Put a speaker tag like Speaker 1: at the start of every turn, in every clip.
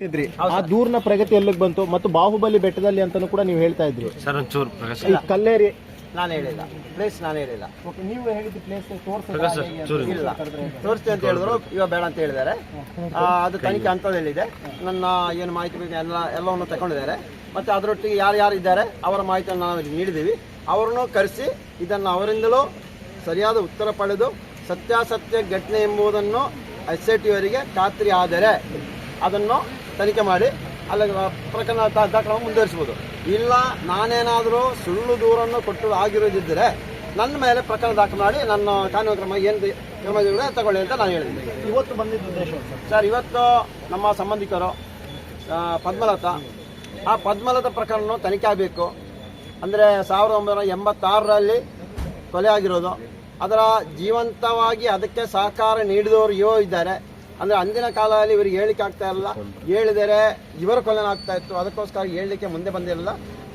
Speaker 1: ಇದ್ರಿ ಆ ದೂರ್ನ ಪ್ರಗತಿ ಎಲ್ಲಿಗೆ ಬಂತು ಮತ್ತು ಬಾಹುಬಲಿ ಬೆಟ್ಟದಲ್ಲಿ ಅಂತಾನು ಕೂಡ ನೀವು ಹೇಳ್ತಾ ಇದ್ರಿ.
Speaker 2: ಸರ್ ಒಂಚೂರು ಪ್ರಕಾಶ್
Speaker 1: ಈ ಕಲ್ಲೇರಿ
Speaker 3: ನಾನು ಹೇಳಿಲ್ಲ. ಪ್ಲೇಸ್ ನಾನು ಹೇಳಿಲ್ಲ.
Speaker 1: ಓಕೆ ನೀವು ಹೇಳಿದ ಪ್ಲೇಸ್
Speaker 2: ಪ್ರಕಾಶ್ ಸರ್, ಚೂರು
Speaker 3: ಇಲ್ಲ. ತೋರಿಸ್ತೀವಿ ಅಂತ ಹೇಳಿದ್ರು. ಇವಾಗ ಬೇಡ ಅಂತ ಹೇಳಿದ್ದಾರೆ. ಆ, ಅದು ತನಿಖೆ ಹೇಳಿದೆ ನನ್ನ ಏನು ಮಾಹಿತಿ ಬೇಕು ಎಲ್ಲ ಎಲ್ಲವನ್ನು ತಗೊಂಡಿದ್ದಾರೆ ಮತ್ತೆ ಅದರೊಟ್ಟಿಗೆ ಯಾರು ಯಾರು ಇದ್ದಾರೆ ಅವರ ಮಾಹಿತಿಯನ್ನು ನಾವು ಇಲ್ಲಿ ನೀಡಿದ್ದೀವಿ. ಅವರನ್ನು ಕರೆಸಿ ಇದನ್ನು ಅವರಿಂದಲೂ ಸರಿಯಾದ ಉತ್ತರ ಪಡೆದು ಸತ್ಯಾಸತ್ಯ ಘಟನೆ ಎಂಬುದನ್ನು ಎಸ್ ಐ ಟಿ ಅವರಿಗೆ ಖಾತ್ರಿ ಆದರೆ ಅದನ್ನು ತನಿಖೆ ಮಾಡಿ ಅಲ್ಲಿ ಪ್ರಕರಣ ದಾಖಲನ್ನು ದಾಖಲೆ ಮುಂದುವರಿಸ್ಬೋದು ಇಲ್ಲ ನಾನೇನಾದರೂ ಸುಳ್ಳು ದೂರನ್ನು ಕೊಟ್ಟು ಆಗಿರೋದಿದ್ದರೆ ನನ್ನ ಮೇಲೆ ಪ್ರಕರಣ ದಾಖಲು ಮಾಡಿ ನನ್ನ ಕಾನೂನು ಕ್ರಮ ಏನು ಕ್ರಮಗಳೇ ತಗೊಳ್ಳಿ ಅಂತ ನಾನು ಹೇಳಿದ್ದೆ
Speaker 1: ಇವತ್ತು ಬಂದಿದ್ದ ಉದ್ದೇಶ ಸರ್?
Speaker 3: ಇವತ್ತು ನಮ್ಮ ಸಂಬಂಧಿಕರು ಪದ್ಮಲತ ಪದ್ಮಲತಾ ಆ ಪದ್ಮಲತಾ ಪ್ರಕರಣ ತನಿಖೆ ಆಗಬೇಕು. ಅಂದರೆ ಸಾವಿರದ ಒಂಬೈನೂರ ಎಂಬತ್ತಾರರಲ್ಲಿ ಕೊಲೆ ಆಗಿರೋದು. ಅದರ ಜೀವಂತವಾಗಿ ಅದಕ್ಕೆ ಸಹಕಾರ ನೀಡಿದವರು ಯೋ ಇದ್ದಾರೆ. ಅಂದರೆ ಅಂದಿನ ಕಾಲದಲ್ಲಿ ಇವರಿಗೆ ಹೇಳಿಕೆ ಆಗ್ತಾ ಇಲ್ಲ ಹೇಳಿದರೆ ಇವರ ಕೊಲೆ ಆಗ್ತಾ ಇತ್ತು. ಅದಕ್ಕೋಸ್ಕರ ಹೇಳಲಿಕ್ಕೆ ಮುಂದೆ ಬಂದಿರಲಿಲ್ಲ.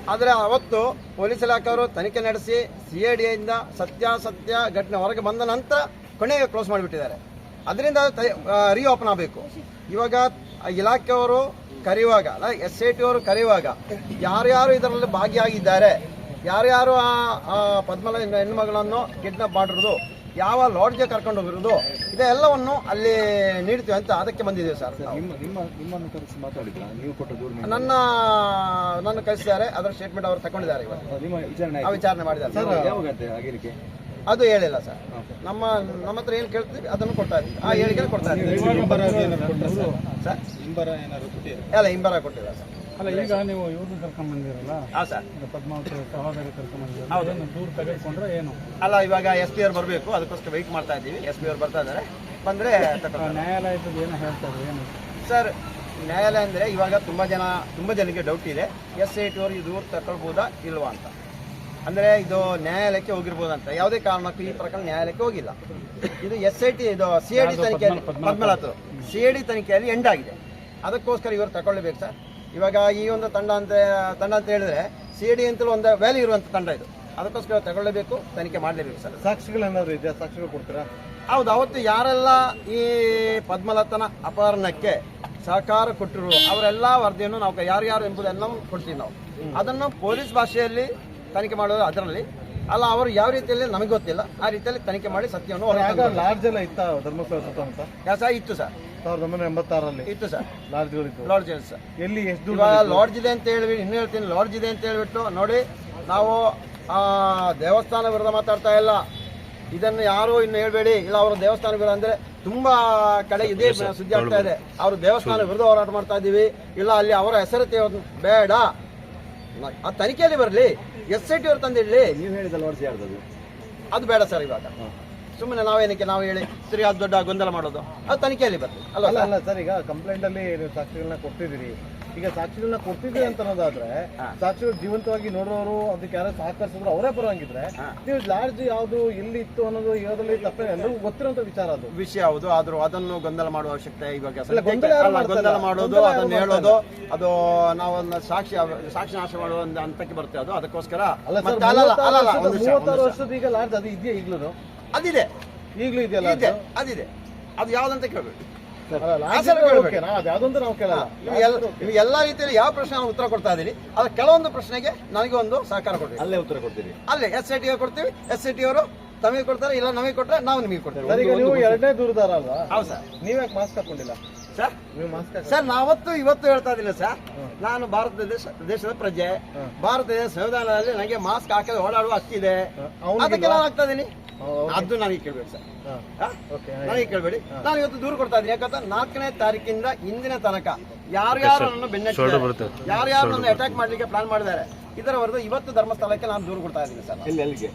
Speaker 3: ಆದರೆ ಅವತ್ತು ಪೊಲೀಸ್ ಇಲಾಖೆಯವರು ತನಿಖೆ ನಡೆಸಿ ಸಿ ಐ ಡಿಯಿಂದ ಸತ್ಯಾಸತ್ಯ ಘಟನೆ ಹೊರಗೆ ಬಂದ ನಂತರ ಕೊನೆಗೆ ಕ್ಲೋಸ್ ಮಾಡಿಬಿಟ್ಟಿದ್ದಾರೆ. ಅದರಿಂದ ರೀಓಪನ್ ಆಗಬೇಕು. ಇವಾಗ ಇಲಾಖೆಯವರು ಕರೆಯುವಾಗ ಎಸ್ ಐ ಟಿ ಅವರು ಕರೆಯುವಾಗ ಯಾರ್ಯಾರು ಇದರಲ್ಲಿ ಭಾಗಿಯಾಗಿದ್ದಾರೆ, ಯಾರ್ಯಾರು ಆ ಪದ್ಮಲ ಹೆಣ್ಣು- ಮಗಳನ್ನು ಕಿಡ್ನಾಪ್ ಮಾಡಿರೋದು ಯಾವ ಲಾಡ್ಜ್ಗೆ ಕರ್ಕೊಂಡು ಹೋಗಿರೋದು ಇದೆಲ್ಲವನ್ನು ಅಲ್ಲಿ ನೀಡ್ತೀವಿ ಅಂತ ಅದಕ್ಕೆ ಬಂದಿದ್ದೀವಿ ಸರ್
Speaker 4: ನಿಮ್ಮ ನಿಮ್ಮ ನಿಮ್ಮನ್ನು ಕರೆಸಿ ಮಾತಾಡಿದ್ರ? ನೀವು ಕೊಟ್ಟ ದೂರ ಮೇಲೆ
Speaker 3: ನನ್ನ ನನ್ನ ಕಳಿಸಿದ್ದಾರೆ ಅದರ ಸ್ಟೇಟ್ಮೆಂಟ್ ಅವರು ತಗೊಂಡಿದ್ದಾರೆ ಇವತ್ತು.
Speaker 4: ನಿಮ್ಮ ವಿಚಾರಣೆ
Speaker 3: ಆ ವಿಚಾರಣೆ ಮಾಡಿದ್ದಾರೆ.
Speaker 4: ಸರ್ ಆಗಿರಿಕೆ
Speaker 3: ಅದು ಹೇಳಿಲ್ಲ ಸರ್. ನಮ್ಮ ನಮ್ಮ ಹತ್ರ ಏನು ಕೇಳ್ತೀವಿ ಅದನ್ನು ಕೊಡ್ತಾ ಇದ್ದೀವಿ. ಆ ಹೇಳಿಕೆ ಕೊಡ್ತಾ ಇದ್ದೀವಿ. ಸರ್?
Speaker 4: ಹಿಂಬರ ಏನಾದ್ರು
Speaker 3: ಅಲ್ಲ ಹಿಂಬರ ಕೊಟ್ಟಿಲ್ಲ ಸರ್.
Speaker 5: ಅಲ್ಲ ಈಗ ನೀವು ಇವ್ರನ್ನ ಕರ್ಕೊಂಡ್ ಬಂದಿರಲ್ಲ?
Speaker 3: ಹಾಂ ಸರ್
Speaker 5: ಪದ್ಮಾವತಿ ಸಹೋದರಿ
Speaker 3: ಹೌದು.
Speaker 5: ದೂರ ತೆಗೆದುಕೊಂಡ್ರೆ ಏನು?
Speaker 3: ಅಲ್ಲ ಇವಾಗ ಎಸ್ ಪಿ ಅವ್ರು ಬರಬೇಕು ಅದಕ್ಕೋಸ್ಕರ ವೆಯ್ಟ್ ಮಾಡ್ತಾ ಇದ್ದೀವಿ. ಎಸ್ ಪಿ ಅವ್ರು ಬರ್ತಾ ಇದ್ದಾರೆ. ಬಂದ್ರೆ
Speaker 5: ಆ ನ್ಯಾಯಾಲಯದ ಏನು ಹೇಳ್ತಾರೆ ಏನು?
Speaker 3: ಸರ್ ನ್ಯಾಯಾಲಯ ಅಂದರೆ ಇವಾಗ ತುಂಬ ಜನ ತುಂಬ ಜನಕ್ಕೆ ಡೌಟ್ ಇದೆ. ಎಸ್ ಐ ಟಿ ಅವ್ರು ಇದು ತಗೊಳ್ಬೋದಾ ಇಲ್ವಾ ಅಂತ. ಅಂದರೆ ಇದು ನ್ಯಾಯಾಲಯಕ್ಕೆ ಹೋಗಿರ್ಬೋದಂತ. ಯಾವುದೇ ಕಾರಣಕ್ಕೂ ಈ ಪ್ರಕರಣ ನ್ಯಾಯಾಲಯಕ್ಕೆ ಹೋಗಿಲ್ಲ. ಇದು ಎಸ್ ಐ ಟಿ ಇದು ಸಿ ಐ ಡಿ ತನಿಖೆಯಲ್ಲಿ ಪದ್ಮನಾಥ್ ಸಿ ಐ ಡಿ ತನಿಖೆಯಲ್ಲಿ ಎಂಡ್ ಆಗಿದೆ. ಅದಕ್ಕೋಸ್ಕರ ಇವರು ತಗೊಳ್ಬೇಕು ಸರ್ ಇವಾಗ ಈ ಒಂದು ತಂಡ ಅಂತ ತಂಡ ಅಂತ ಹೇಳಿದ್ರೆ ಸಿ ಡಿ ಅಂತಲೂ ಒಂದು ವ್ಯಾಲ್ಯೂ ಇರುವಂಥ ತಂಡ ಇದು. ಅದಕ್ಕೋಸ್ಕರ ತಗೊಳ್ಳಬೇಕು ತನಿಖೆ ಮಾಡಲೇಬೇಕು ಸರ್.
Speaker 4: ಸಾಕ್ಷಿಗಳೇನಾದ್ರು ಇದೆಯಾ? ಸಾಕ್ಷಿಗಳು ಕೊಡ್ತೀರಾ?
Speaker 3: ಹೌದು ಅವತ್ತು ಯಾರೆಲ್ಲ ಈ ಪದ್ಮಲತನ ಅಪಹರಣಕ್ಕೆ ಸಹಕಾರ ಕೊಟ್ಟರು ಅವರೆಲ್ಲ ವರದಿಯನ್ನು ನಾವು ಯಾರ್ಯಾರು ಎಂಬುದನ್ನು ಕೊಡ್ತೀವಿ ನಾವು. ಅದನ್ನು ಪೊಲೀಸ್ ಭಾಷೆಯಲ್ಲಿ ತನಿಖೆ ಮಾಡೋದು ಅದರಲ್ಲಿ. ಅಲ್ಲ ಅವರು ಯಾವ ರೀತಿಯಲ್ಲಿ ನಮಗೆ ಗೊತ್ತಿಲ್ಲ. ಆ ರೀತಿಯಲ್ಲಿ ತನಿಖೆ ಮಾಡಿ ಸತ್ಯವನ್ನು.
Speaker 4: ಲಾಡ್ಜ್ ಎಲ್ಲ ಇತ್ತ ಧರ್ಮಸ್ಥಳ ಸುತ್ತಮುತ್ತ?
Speaker 3: ಸರ್ ಇತ್ತು ಸರ್.
Speaker 4: ಸಾವಿರದ ಒಂಬೈನೂರ ಎಂಬತ್ತಾರರಲ್ಲಿ
Speaker 3: ಇತ್ತು ಸರ್.
Speaker 4: ಲಾಡ್ಜ್ಗಳಿತ್ತು
Speaker 3: ಲಾಡ್ಜ್ ಇದೆ ಸರ್.
Speaker 4: ಎಲ್ಲಿ ಎಷ್ಟು
Speaker 3: ಲಾಡ್ಜ್ ಇದೆ ಅಂತ ಹೇಳಿ ಇನ್ನು ಹೇಳ್ತೀನಿ ಲಾಡ್ಜ್ ಇದೆ ಅಂತ ಹೇಳ್ಬಿಟ್ಟು ನೋಡಿ ನಾವು ಆ, ದೇವಸ್ಥಾನ ವಿರುದ್ಧ ಮಾತಾಡ್ತಾ ಇಲ್ಲ. ಇದನ್ನು ಯಾರು ಇನ್ನು ಹೇಳ್ಬೇಡಿ. ಇಲ್ಲ ಅವರು ದೇವಸ್ಥಾನ ವಿರುದ್ಧ ಅಂದ್ರೆ ತುಂಬಾ ಕಡೆ ಇದೇ ಸುದ್ದಿ ಆಗ್ತಾ ಇದೆ. ಅವರು ದೇವಸ್ಥಾನ ವಿರುದ್ಧ ಹೋರಾಟ ಮಾಡ್ತಾ ಇದ್ದೀವಿ ಇಲ್ಲ ಅಲ್ಲಿ ಅವರ ಹೆಸರು ಬೇಡ. ಆ ತನಿಖೆಯಲ್ಲಿ ಬರಲಿ ಎಸ್ ಐ ಟಿ ಅವ್ರು ತಂದಿಡ್ಲಿ.
Speaker 4: ನೀವು ಹೇಳಿದ ವರ್ಷ ಯಾರ್ದು
Speaker 3: ಅದು ಬೇಡ ಸರ್ ಇವಾಗ. ಸುಮ್ಮನೆ ನಾವೇನಕ್ಕೆ ನಾವು ಹೇಳಿ ಸರಿ ಅದು ದೊಡ್ಡ ಗೊಂದಲ ಮಾಡೋದು. ಅದು ತನಿಖೆಯಲ್ಲಿ ಬರ್ತದೆ ಅಲ್ಲ
Speaker 4: ಅಲ್ಲ ಅಲ್ಲ ಸರ್ ಈಗ ಕಂಪ್ಲೇಂಟ್ ಅಲ್ಲಿ ನೀವು ಸಾಕ್ಷಿಗಳನ್ನ ಕೊಡ್ತಿದ್ದೀರಿ ಈಗ ಸಾಕ್ಷಿಗಳನ್ನ ಕೊಡ್ತಿದ್ದೀರಿ ಅಂತ ಅನ್ನೋದಾದ್ರೆ ಸಾಕ್ಷಿಗಳು ಜೀವಂತವಾಗಿ ನೋಡೋರು ಅದಕ್ಕೆ ಯಾರು ಸಹಕರಿಸಿದ್ರು ಅವರೇ ಬರೋಂಗಿದ್ರೆ ನೀವು ಲಾಡ್ಜ್ ಯಾವ್ದು ಎಲ್ಲಿ ಇತ್ತು ಅನ್ನೋದು ಇರೋದ್ರಲ್ಲಿ ತಪ್ಪೇ ಎಲ್ಲರಿಗೂ ಗೊತ್ತಿರೋಂತ ವಿಚಾರ ಅದು.
Speaker 3: ವಿಷಯ ಹೌದು ಆದ್ರೂ ಅದನ್ನು ಗೊಂದಲ ಮಾಡುವ ಅವಶ್ಯಕತೆ ಇವಾಗ
Speaker 4: ಗೊಂದಲ
Speaker 3: ಮಾಡೋದು ಅದನ್ನು ಹೇಳೋದು ಅದು ನಾವು ಸಾಕ್ಷಿ ಸಾಕ್ಷಿ ನಾಶ ಮಾಡುವ ಹಂತಕ್ಕೆ ಬರ್ತೇವೆ ಅದು ಅದಕ್ಕೋಸ್ಕರ
Speaker 4: ಮೂವತ್ತಾರು ವರ್ಷದ ಈಗ ಲಾಡ್ಜ್ ಅದು ಇದೆಯಾ ಈಗ್ಲೂ
Speaker 3: ಅದಿದೆ.
Speaker 4: ಈಗ್ಲೂ ಇದೆಯಲ್ಲ
Speaker 3: ಇದೆ ಅದಿದೆ. ಅದು ಯಾವ್ದಂತ ಕೇಳಬೇಕು. ಎಲ್ಲ ರೀತಿಯಲ್ಲಿ ಯಾವ ಪ್ರಶ್ನೆ ನಾನು ಉತ್ತರ ಕೊಡ್ತಾ ಇದ್ದೀನಿ. ಅದ್ರ ಕೆಲವೊಂದು ಪ್ರಶ್ನೆಗೆ ನನಗೆ ಒಂದು ಸಹಕಾರ ಕೊಡ್ತೀವಿ
Speaker 4: ಅಲ್ಲೇ ಉತ್ತರ ಕೊಡ್ತೀವಿ
Speaker 3: ಅಲ್ಲೇ ಎಸ್ ಐ ಟಿ ಕೊಡ್ತೀವಿ. ಎಸ್ ಐ ಟಿ ಅವರು ತಮಗೆ ಕೊಡ್ತಾರೆ ಇಲ್ಲ ನಮಗೆ ಕೊಟ್ಟರೆ ನಾವು ನಿಮಗೆ ಕೊಡ್ತೇವೆ.
Speaker 4: ಈಗ ನೀವು ಎರಡನೇ ದೂರದಾರ ಅಲ್ವಾ
Speaker 3: ಹೌದು ಸರ್.
Speaker 4: ನೀವ್ಯಾಕೆ ಮಾಸ್ಕ್ ಹಾಕೊಂಡಿಲ್ಲ?
Speaker 3: ಸರ್ ಸರ್ ನಾವತ್ತು ಇವತ್ತು ಹೇಳ್ತಾ ಇದ್ದೀನಿ ಸರ್ ನಾನು ಭಾರತ ದೇಶ ದೇಶದ ಪ್ರಜೆ. ಭಾರತ ದೇಶ ಸಂವಿಧಾನದಲ್ಲಿ ನನಗೆ ಮಾಸ್ಕ್ ಹಾಕಲು ಓಡಾಡುವ ಹಕ್ಕಿದೆ
Speaker 4: ಇದೆ.
Speaker 3: ಅದಕ್ಕೆ ನಾನು ಆಗ್ತಾ ಇದ್ದೀನಿ. ಅದು ನನಗೆ ಕೇಳ್ಬೇಡಿ ಸರ್ ಹಾ?
Speaker 4: ಓಕೆ
Speaker 3: ನನಗೆ ಕೇಳಬೇಡಿ. ನಾನು ಇವತ್ತು ದೂರ ಕೊಡ್ತಾ ಇದ್ದೀನಿ. ಯಾಕಂದ್ರೆ ನಾಲ್ಕನೇ ತಾರೀಕಿಂದ ಇಂದಿನ ತನಕ ಯಾರ್ಯಾರು ನನ್ನ ಬೆನ್ನಟ್ಟಿದ್ದಾರೆ ಯಾರ್ಯಾರು ನನ್ನ ಅಟ್ಯಾಕ್ ಮಾಡ್ಲಿಕ್ಕೆ ಪ್ಲಾನ್ ಮಾಡಿದ್ದಾರೆ ಇದರ ಹೊರತು ಇವತ್ತು ಧರ್ಮಸ್ಥಳಕ್ಕೆ ನಾನು ದೂರು ಕೊಡ್ತಾ ಇದ್ದೀನಿ ಸರ್.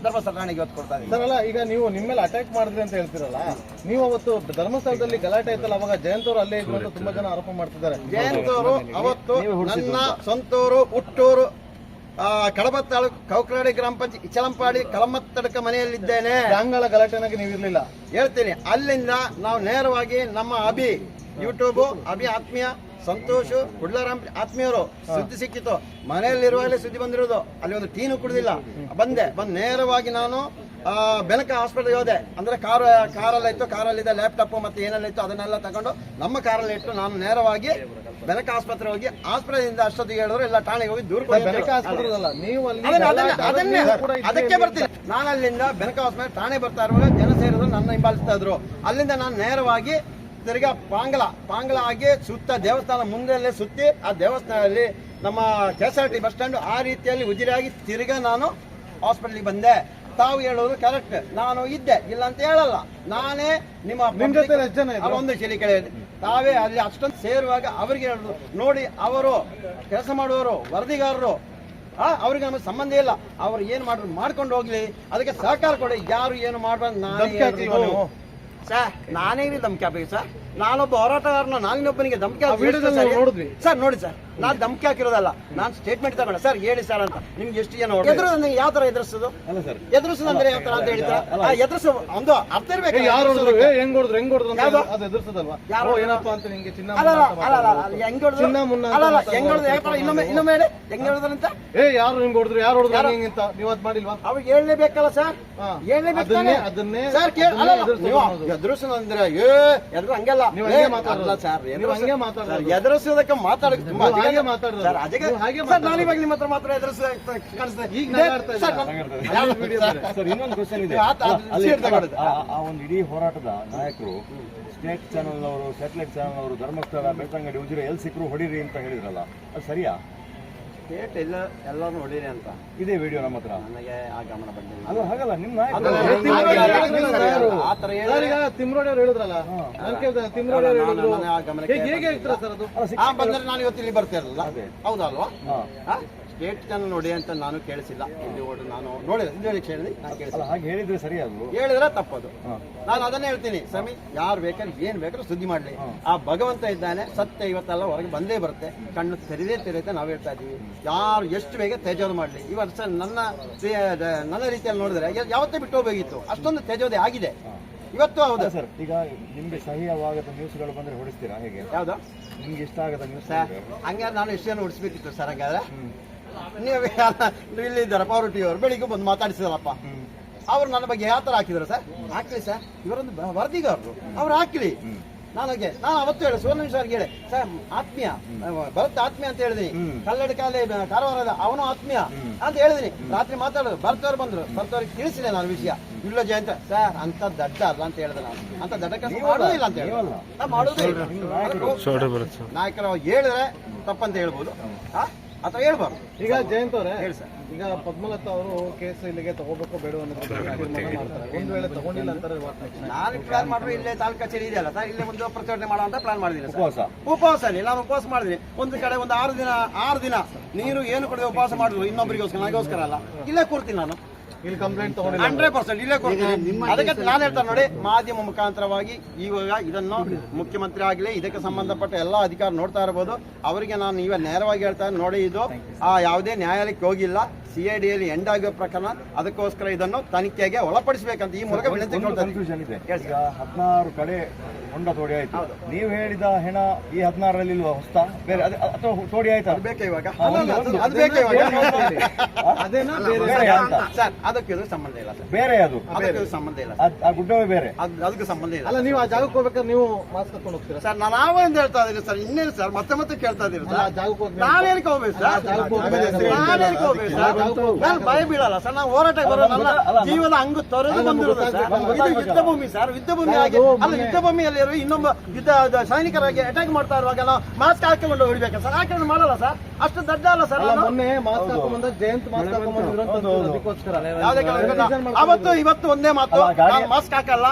Speaker 3: ಧರ್ಮಸ್ಥಳ ಠಾಣೆಗೆ ಇವತ್ತು ಕೊಡ್ತಾ ಇದ್ದೀನಿ.
Speaker 4: ಸರ್ ಅಲ್ಲ ಈಗ ನೀವು ನಿಮ್ಮ ಮೇಲೆ ಅಟ್ಯಾಕ್ ಮಾಡಿದ್ರಿ ಅಂತ ಹೇಳ್ತಿರಲ್ಲ ನೀವು ಅವತ್ತು ಧರ್ಮಸ್ಥಳದಲ್ಲಿ ಗಲಾಟೆ ಆಯ್ತಲ್ಲ ಅವಾಗ ಜಯಂತ್ ಅವರು ಅಲ್ಲೇ ಇದ್ರು ಅಂತ ತುಂಬಾ ಜನ ಆರೋಪ ಮಾಡ್ತಿದ್ದಾರೆ.
Speaker 3: ಜಯಂತವರು ಅವತ್ತು ನನ್ನ ಸ್ವಂತೂರು ಹುಟ್ಟೂರು ಆ, ಕೌಕ್ರಾಡಿ ತಾಲೂಕು ಕೌಕರಾಡಿ ಗ್ರಾಮ ಪಂಚಾಯತ್ ಇಚಲಂಪಾಡಿ ಕಳಮತ್ತಡಕ ಮನೆಯಲ್ಲಿದ್ದೇನೆ.
Speaker 4: ಅಂಗಳ ಗಲಾಟೆನಾಗಿ ನೀವು ಇರ್ಲಿಲ್ಲ?
Speaker 3: ಹೇಳ್ತೀನಿ ಅಲ್ಲಿಂದ ನಾವು ನೇರವಾಗಿ ನಮ್ಮ ಅಭಿ ಯೂಟ್ಯೂಬ್ ಅಭಿ ಆತ್ಮೀಯ ಸಂತೋಷ್ ಕುಡ್ಲಾರಾಮ್ ಆತ್ಮೀಯರು ಸುದ್ದಿ ಸಿಕ್ಕಿತು ಮನೆಯಲ್ಲಿರುವಾಗಲೇ ಸುದ್ದಿ ಬಂದಿರೋದು. ಅಲ್ಲಿ ಒಂದು ಟೀನು ಕುಡಿದಿಲ್ಲ. ಬಂದೆ. ಬಂದು ನೇರವಾಗಿ ನಾನು ಆ, ಬೆನಕ ಹಾಸ್ಪಿಟಲ್ಗೆ ಹೋದೆ. ಅಂದ್ರೆ ಕಾರ್ ಕಾರಲ್ಲಿ ಇತ್ತು ಕಾರಲ್ಲಿದ್ದ ಲ್ಯಾಪ್ಟಾಪ್ ಮತ್ತೆ ಏನೆಲ್ಲ ಇತ್ತು ಅದನ್ನೆಲ್ಲ ತಗೊಂಡು ನಮ್ಮ ಕಾರಲ್ಲಿ ಇಟ್ಟು ನಾನು ನೇರವಾಗಿ ಬೆನಕ ಆಸ್ಪತ್ರೆ ಹೋಗಿ ಆಸ್ಪತ್ರೆಯಿಂದ ಅಷ್ಟೊತ್ತಿಗೆ ಹೇಳಿದ್ರು ಇಲ್ಲ ಠಾಣೆಗೆ ಹೋಗಿ ದೂರ. ಅದಕ್ಕೆ ಬರ್ತೀನಿ. ನಾನು ಅಲ್ಲಿಂದ ಬೆನಕ ಆಸ್ಪತ್ರೆ ಠಾಣೆ ಬರ್ತಾ ಇರುವಾಗ ಜನ ಸೇರಿದ್ರು ನನ್ನ ಹಿಂಬಾಲಿಸ್ತಾ ಇದ್ರು. ಅಲ್ಲಿಂದ ನಾನು ನೇರವಾಗಿ ತಿರ್ಗಾ ಪಾಂಗ್ಲ ಪಾಂಗ್ಲ ಆಗಿ ಸುತ್ತ ದೇವಸ್ಥಾನ ಮುಂದೆಲ್ಲೇ ಸುತ್ತಿ ಆ ದೇವಸ್ಥಾನದಲ್ಲಿ ನಮ್ಮ K S R T bus stand ಆ ರೀತಿಯಲ್ಲಿ ಉಜಿರಾಗಿ ತಿರ್ಗಾ ನಾನು ಹಾಸ್ಪಿಟ್ಲಿಗೆ ಬಂದೆ. ತಾವು ಹೇಳೋದು ಕರೆಕ್ಟ್. ನಾನು ಇದ್ದೆ. ಇಲ್ಲ ಅಂತ ಹೇಳಲ್ಲ. ನಾನೇ ನಿಮ್ಮ? ಒಂದು ಶೈಲಿ ಕೇಳಿದೆ ತಾವೇ ಅಲ್ಲಿ ಅಷ್ಟೊಂದು ಸೇರುವಾಗ ಅವರಿಗೆ ಹೇಳೋದು ನೋಡಿ ಅವರು ಕೆಲಸ ಮಾಡುವವರು ವರದಿಗಾರರು ಆ ಅವ್ರಿಗೆ ನಮಗೆ ಸಂಬಂಧ ಇಲ್ಲ. ಅವ್ರು ಏನ್ ಮಾಡ್ರು ಮಾಡ್ಕೊಂಡು ಹೋಗ್ಲಿ. ಅದಕ್ಕೆ ಸಹಕಾರ ಕೊಡಿ. ಯಾರು ಏನು ಮಾಡ್ಬಾರ್ದು ನಾನೇ ಸರ್ ನಾನೇ ನಮ್ಮ ಹಾಕ್ಬೇಕು ಸರ್. ನಾನೊಬ್ಬ ಹೋರಾಟಗಾರನ ನಾನಿನ್ನೊಬ್ಬನಿಗೆ ಧಮಕಿ
Speaker 4: ನೋಡಿದ್ವಿ.
Speaker 3: ಸರ್ ನೋಡಿ ಸರ್ ನಾನು ಧಮಕಿ ಹಾಕಿರೋದಲ್ಲ ನಾನು ಸ್ಟೇಟ್ಮೆಂಟ್ ತಗೊಂಡೆ. ಸರ್ ಹೇಳಿ ಸರ್ ಅಂತ. ನಿಮ್ಗೆ ಎಷ್ಟು ಜನ ಎದುರು ನನಗೆ ಯಾವ ತರ ಎದುರಿಸೋದು? ಎದುರಿಸೋದು ಅಂದ್ರೆ ಯಾವ ತರ ಅಂತ ಹೇಳ್ತಾರೆ? ಎದುರಿಸೋ ಒಂದು ಅರ್ಥ ಇರ್ಬೇಕು.
Speaker 4: ಯಾರು ಹೊಡೆದ್ರು? ಹೆಂಗ್ ಹೊಡೆದ್ರು? ಹೆಂಗ್ ಹೊಡೆದ್ರು ಅಂತ ಅದು ಎದುರಿಸೋದಲ್ವಾ?
Speaker 3: ಯಾರು?
Speaker 4: ಏನಪ್ಪಾ ಅಂತ ನಿಂಗೆ ಚಿನ್ನ
Speaker 3: ಅಲ್ಲ ಅಲ್ಲ ಅಲ್ಲ. ಹೆಂಗ್ ಹೊಡೆದ್ರು?
Speaker 4: ಚಿನ್ನ ಮುನ್ನ
Speaker 3: ಅಲ್ಲ ಅಲ್ಲ ಹೆಂಗ್ ಹೊಡೆದ್ರು? ಯಾಕಂದ್ರೆ ಇನ್ನೊಮ್ಮೆ ಇನ್ನೊಮ್ಮೆ ಹೇಳಿ. ಹೆಂಗ್ ಹೊಡೆದ್ರಂತ
Speaker 4: ಏ ಯಾರು ನಿಮ್ಗೆ ಹೊಡೆದ್ರು? ಯಾರು ಹೊಡೆದ್ರು? ಹಂಗೆ ಅಂತ? ನೀವು ಅದ್ ಮಾಡಿಲ್ವಾ?
Speaker 3: ಅವ್ರಿಗೆ ಹೇಳಲೇಬೇಕಲ್ಲ ಸರ್. ಹೇಳಲೇಬೇಕು
Speaker 4: ಅದನ್ನೇ ಅದನ್ನೇ
Speaker 3: ಸರ್ ಕೇಳ
Speaker 4: ಎದುರಿಸೋದು
Speaker 3: ಅಂದ್ರೆ ಏ ಎದ್ರು ಹಂಗೆಲ್ಲ ಎದುರಿಸೋದಕ್ಕೆ ಮಾತಾಡಕ್ಕೆ ತುಂಬಾ
Speaker 4: ಹಾಗೆ ಮಾತಾಡೋದು.
Speaker 3: ಸರ್
Speaker 4: ಹಾಗೆ
Speaker 3: ಸರ್ ನಾನು ಇವಾಗ ನಿಮ್ಮ ಹತ್ರ ಮಾತ್ರ ಎದುರಿಸ ಸರ್,
Speaker 6: ಇನ್ನೊಂದು ಕ್ವಶನ್ ಇದೆ. ಆ- ಆ ಒಂದು ಇಡೀ ಹೋರಾಟದ ನಾಯಕರು ಸ್ಟೇಟ್ ಚಾನಲ್ ಅವರು ಸ್ಯಾಟಲೈಟ್ ಚಾನಲ್ ಅವರು ಧರ್ಮಸ್ಥಳ ಬೆಳ್ತಂಗಡಿ ಉಜಿರೆ ಎಲ್ಲಿ ಸಿಕ್ಕರು ಹೊಡೀರಿ ಅಂತ ಹೇಳಿದ್ರಲ್ಲ ಅದು ಸರಿಯಾ?
Speaker 3: ಸ್ಟೇಟ್ ಎಲ್ಲ ಎಲ್ಲರೂ ಹೊಡೀರಿ ಅಂತ.
Speaker 6: ಇದೇ ವಿಡಿಯೋ ನಮ್ಮ ಹತ್ರ.
Speaker 3: ನನಗೆ ಆ ಗಮನ ಬಂದಿಲ್ಲ.
Speaker 6: ಅದು ಹಾಗಲ್ಲ ನಿಮ್ಮ
Speaker 4: ಏ, ತಿಮ್ರೋಡಿ ಅವ್ರು ಹೇಳಿದ್ರಲ್ಲ? ತಿಮ್ರೋಡಿ ಹೇಗೆ ಹೇಗೆ ಸರ್ ಅದು?
Speaker 3: ಆ ಬಂದ್ರೆ ನಾನು ಇವತ್ತು ಇಲ್ಲಿ ಬರ್ತಿರಲ್ಲ ಹೌದಲ್ವಾ?
Speaker 6: ಹಾ.
Speaker 3: ಸ್ಟೇಟ್ ಚಾನಲ್ ನೋಡಿ ಅಂತ ನಾನು ಕೇಳಿಸಿಲ್ಲ. ಇಲ್ಲಿ ಓಡಿ ನಾನು ನೋಡಿದ್ರೆ ಇಲ್ಲಿ ಹೇಳಿ ಕೇಳಿದೆ ನಾನು ಕೇಳಿಸಿಲ್ಲ.
Speaker 6: ಹಾಗೆ ಹೇಳಿದ್ರೆ ಸರಿ ಅದು.
Speaker 3: ಹೇಳಿದ್ರೆ ತಪ್ಪದು. ನಾನು ಅದನ್ನೇ ಹೇಳ್ತೀನಿ ಸ್ವಾಮಿ ಯಾರು ಬೇಕಾದ್ರೆ ಏನ್ ಬೇಕಾದ್ರೂ ಸುದ್ದಿ ಮಾಡ್ಲಿ. ಆ ಭಗವಂತ ಇದ್ದಾನೆ ಸತ್ಯ ಇವತ್ತೆಲ್ಲ ಹೊರಗೆ ಬಂದೇ ಬರುತ್ತೆ. ಕಣ್ಣು ತೆರೆದೇ ತೆರೆಯುತ್ತೆ ನಾವು ಹೇಳ್ತಾ ಇದೀವಿ ಯಾರು ಎಷ್ಟು ಬೇಗ ತೇಜೋದು ಮಾಡ್ಲಿ. ಇವತ್ತು ವರ್ಷ ನನ್ನ ನನ್ನ ರೀತಿಯಲ್ಲಿ ನೋಡಿದ್ರೆ ಯಾವತ್ತೇ ಬಿಟ್ಟು ಹೋಗಿತ್ತು ಅಷ್ಟೊಂದು ತೇಜೋದೆ ಆಗಿದೆ. ಇವತ್ತು ಹೌದಾ.
Speaker 6: ಸರ್ ಈಗ ನಿಮ್ಗೆ ಸಹಿಯವಾಗದ ನ್ಯೂಸ್ಗಳು ಬಂದ್ರೆ ಹೊಡಿಸ್ತೀರಾ ಹೇಗೆ?
Speaker 3: ಯಾವ್ದು?
Speaker 6: ನಿಮ್ಗೆ ಇಷ್ಟ ಆಗದ ನ್ಯೂಸ್
Speaker 3: ಸರ್ ಹಂಗಾರೆ ನಾನು ಎಷ್ಟು ಜನ ಉಡಿಸ್ಬೇಕಿತ್ತು ಸರ್ ಹಂಗಾದ್ರೆ? ನೀವು ಇಲ್ಲಿ ಇದ್ದಾರೆ ಪಾವರ್ಟಿ ಅವರು ಬೆಳಿಗ್ಗೆ ಬಂದು ಮಾತಾಡಿಸಿದಾರಪ್ಪ ಅವ್ರು ನನ್ನ ಬಗ್ಗೆ ಯಾವ ತರ ಹಾಕಿದ್ರು ಸರ್ ಹಾಕ್ಲಿ ಸರ್ ಇವರೊಂದು ವರದಿಗಾರರು ಅವ್ರು ಹಾಕ್ಲಿ ನನಗೆ ನಾನು ಅವತ್ತು ಹೇಳಿ ಸುವರ್ಣ ಸರ್ಗೆ ಹೇಳಿ ಸರ್ ಆತ್ಮೀಯ ಭರತ್ ಆತ್ಮೀಯ ಅಂತ ಹೇಳಿದೀನಿ ಕಲ್ಲಡ ಕಾಲೇ ಕಾರವಾರದ ಅವನು ಆತ್ಮೀಯ ಅಂತ ಹೇಳಿದೀನಿ ರಾತ್ರಿ ಮಾತಾಡೋದು ಭರತವ್ರು ಬಂದ್ರು ಭರತವ್ರಿಗೆ ತಿಳಿಸಿದೆ ನಾನು ವಿಷಯ ಇಲ್ಲ ಜಯಂತ ಸರ್ ಅಂತ ದಡ್ಡ ಅಲ್ಲ ಅಂತ ಹೇಳಿದೆ ನಾನು ಅಂತ ದಡ್ಡ ಕೆಲಸ ಮಾಡೋದಿಲ್ಲ ಅಂತ ಹೇಳಿ ನಾನು ಮಾಡೋದೇ ಇಲ್ಲ ಅದಕ್ಕೆ
Speaker 2: ಬರುತ್ತೆ
Speaker 3: ನಾಯಕರು ಹೇಳಿದ್ರೆ ತಪ್ಪಂತ ಹೇಳ್ಬೋದು ಆ? ಅಥವಾ ಹೇಳ್ಬಾರ್ದು.
Speaker 4: ಈಗ ಜಯಂತ್ ಅವರೇ
Speaker 3: ಹೇಳಿ ಸರ್.
Speaker 4: ಈಗ ಪದ್ಮಲತಾ ಅವರು ಕೇಸ್ ಇಲ್ಲಿಗೆ ತಗೋಬೇಕು ಬೇಡ ಒಂದು ವೇಳೆ ತಗೊಂಡಿಲ್ಲ ಅಂತಾರೆ?
Speaker 3: ನಾನು ಪ್ಲಾನ್ ಮಾಡ್ರು ಇಲ್ಲೇ ತಾಲೂಕು ಕಚೇರಿ ಇದೆಯಲ್ಲ ಸರ್? ಇಲ್ಲೇ ಒಂದು ಪ್ರತಿಭಟನೆ ಮಾಡೋ ಅಂತ ಪ್ಲಾನ್ ಮಾಡಿದ್ದೀನಿ ಸರ್.
Speaker 6: ಉಪವಾಸ?
Speaker 3: ಉಪವಾಸ ನಾನು ಉಪವಾಸ ಮಾಡಿದ್ದೀನಿ. ಒಂದು ಕಡೆ ಒಂದು ಆರು ದಿನ ಆರು ದಿನ ನೀರು ಏನು ಕೊಡದೆ ಉಪವಾಸ ಮಾಡಿದ್ರು ಇನ್ನೊಬ್ಬರಿಗೋಸ್ಕರ ನನಗೋಸ್ಕರ ಅಲ್ಲ. ಇಲ್ಲೇ ಕೂರ್ತೀನಿ ನಾನು.
Speaker 4: ಇಲ್ಲಿ ಕಂಪ್ಲೇಂಟ್ ತಗೊಂಡಿಲ್ಲ.
Speaker 3: ಹಂಡ್ರೆಡ್ ಪರ್ಸೆಂಟ್ ಇಲ್ಲೇ ಕೊಡ್ತೀನಿ ಅದಕ್ಕೆ ನಾನು ಹೇಳ್ತಾರೆ ನೋಡಿ ಮಾಧ್ಯಮ ಮುಖಾಂತರವಾಗಿ ಇವಾಗ ಇದನ್ನು ಮುಖ್ಯಮಂತ್ರಿ ಆಗಲಿ ಇದಕ್ಕೆ ಸಂಬಂಧಪಟ್ಟ ಎಲ್ಲ ಅಧಿಕಾರ ನೋಡ್ತಾ ಇರಬಹುದು ಅವರಿಗೆ ನಾನು ಇವಾಗ ನೇರವಾಗಿ ಹೇಳ್ತಾ ನೋಡಿ ಇದು ಆ ಯಾವುದೇ ನ್ಯಾಯಾಲಯಕ್ಕೆ ಹೋಗಿಲ್ಲ. ಸಿ ಐ ಡಿಯಲ್ಲಿ ಎಂಡ್ ಆಗೋ ಪ್ರಕರಣ ಅದಕ್ಕೋಸ್ಕರ ಇದನ್ನು ತನಿಖೆಗೆ ಒಳಪಡಿಸಬೇಕಂತ ಈ ಮೂಲಕ ವಿನಂತಿ
Speaker 6: ಕನ್ಫ್ಯೂಷನ್ ಇದೆ. ಈಗ ಹದಿನಾರು ಕಡೆ ಹೊಂಡ ತೋಡಿ ಆಯ್ತು. ನೀವು ಹೇಳಿದ ಹೆಣ ಈ ಹದಿನಾರರಲ್ಲಿ ಇಲ್ವಾ ಹೊಸ್ತಾ? ಬೇರೆ ಅಥವಾ ತೋಡಿ ಆಯ್ತಾ?
Speaker 3: ಅದು ಬೇಕಾ ಇವಾಗ? ಅದು ಬೇಕಾ ಇವಾಗ? ಸರ್ ಅದಕ್ಕೆ ಇದು ಸಂಬಂಧ ಇಲ್ಲ ಸರ್.
Speaker 6: ಬೇರೆ ಅದು
Speaker 3: ಅದಕ್ಕೆ ಸಂಬಂಧ ಇಲ್ಲ
Speaker 6: ಆ ಗುಡ್ಡವೇ ಬೇರೆ?
Speaker 3: ಅದಕ್ಕೆ ಸಂಬಂಧ ಇಲ್ಲ
Speaker 4: ಅಲ್ಲ ನೀವು ಆ ಜಾಗಕ್ಕೆ ಹೋಗ್ಬೇಕಾದ್ರೆ ನೀವು ಮಾಸ್ಕ್ ಹಾಕೊಂಡು ಹೋಗ್ತೀರಾ?
Speaker 3: ಸರ್ ನಾನು ನಾವೇಂತ ಹೇಳ್ತಾ ಇದ್ದೀನಿ ಸರ್? ಇನ್ನೇನು ಸರ್? ಮತ್ತೆ ಮತ್ತೆ ಕೇಳ್ತಾ
Speaker 4: ಇದ್ದೀರಾ
Speaker 3: ಸರ್?
Speaker 4: ಜಾಗಕ್ಕೆ ಹೋಗ್ಬೇಕು.
Speaker 3: ಸರ್?
Speaker 4: ನಾವೇನಕ್ಕೆ. ಹೋಗ್ಬೇಕು
Speaker 3: ಸರ್? ನಾನು ಭಯ ಬೀಳಲ್ಲ ಸರ್. ನಾವು ಹೋರಾಟಕ್ಕೆ ಬರೋ ನನ್ನ ಜೀವನ ಹಂಗು ತೊರೆದು ಬಂದಿರೋದು ಸರ್. ಇದು ಯುದ್ಧ ಭೂಮಿ ಸರ್. ಯುದ್ಧ ಭೂಮಿ ಆಗಿ ಅಲ್ಲ ಯುದ್ಧ ಭೂಮಿಯಲ್ಲಿ ಇನ್ನೊಬ್ಬ ಯುದ್ಧ ಸೈನಿಕರಾಗಿ ಅಟ್ಯಾಕ್ ಮಾಡ್ತಾ ಇರುವಾಗ ನಾವು ಮಾಸ್ಕ್ ಹಾಕೊಂಡು ಹೊಡಿಬೇಕಾ ಸರ್. ಹಾಕೊಂಡು ಮಾಡಲ್ಲ ಸರ್. ಅಷ್ಟು ದಡ್ಡ ಅಲ್ಲ ಸರ್
Speaker 4: ಅಲ್ಲ ಮೊನ್ನೆ ಮಾಸ್ಕ್ ಹಾಕೊಂಡ್ ಜಯಂತ್ ಮಾಸ್ಕ್ ಹಾಕೊಂಡ್
Speaker 3: ಅವತ್ತು ಇವತ್ತು ಒಂದೇ ಮಾತು. ನಾನು ಮಾಸ್ಕ್ ಹಾಕಲ್ಲ.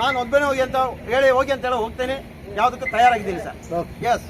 Speaker 3: ನಾನು ಒಬ್ಬನೇ ಹೋಗಿ ಅಂತ ಹೇಳಿ ಹೋಗಿ ಅಂತ ಹೇಳಿ ಹೋಗ್ತೇನೆ. ಯಾವುದಕ್ಕೂ ತಯಾರಾಗಿದ್ದೀನಿ ಸರ್. ಎಸ್